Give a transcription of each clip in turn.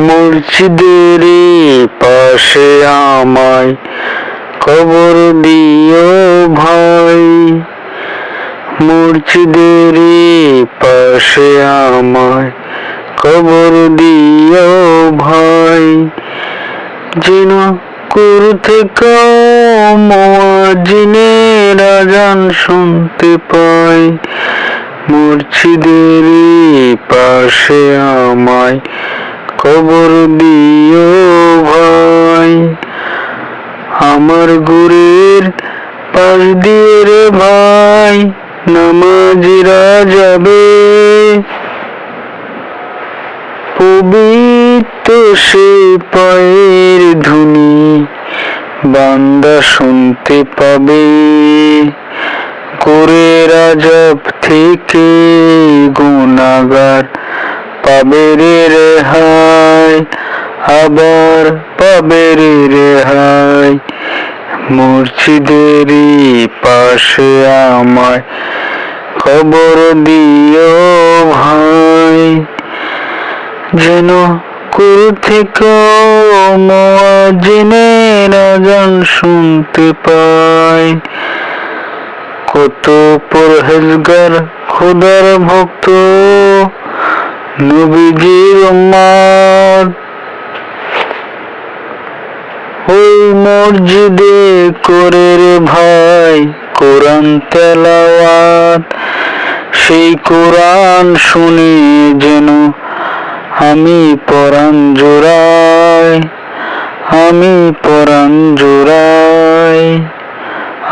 মসজিদের পাশে আমায় কবর দিও ভাই। মসজিদের পাশে আমায় কবর দিও ভাই। যেন কুর থেকে মোয়াজিনের আজান শুনতে পাই। মসজিদের পাশে আমায় কবর দিও ভাই। আমার গুরের পাশ দিয়ে রে ভাই নামাজিরা যাবে পবিত্র সে পায়ের ধুনি বান্দা শুনতে পাবে। করে রাজব থেকে গুণাগার পাবে রে রেহাই। আবার পাবে রে রেহাই। মসজিদেরই পাশে আমায় খবর দিও ভাই। যেন কুল থেকে মোয়াজিনের আজান শুনতে পাই। কত পরহেজগার, খোদার ভক্ত, নবীজির উম্মত ওই মসজিদে করে রে ভাই কোরআন তেলাওয়াত। সেই কোরআন শুনি যেন আমি পরাণ জোড়াই, আমি পরাণ জোড়াই,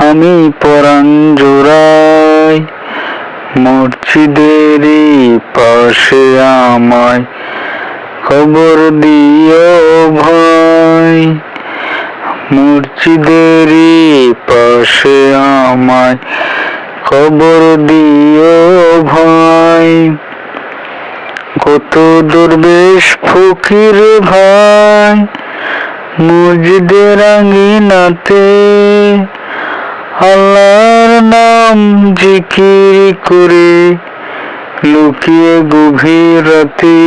আমি পরাণ জোড়াই। মসজিদেরই পাশে আমায় খবর দিও ভাই। মসজিদেরই পাশে আমায় খবর দিও ভাই। কত দরবেশ ফকির ভাই মসজিদের আঙ্গিনাতে আল্লাহর নাম জিকির করে লুকিয়ে গভীর রাতে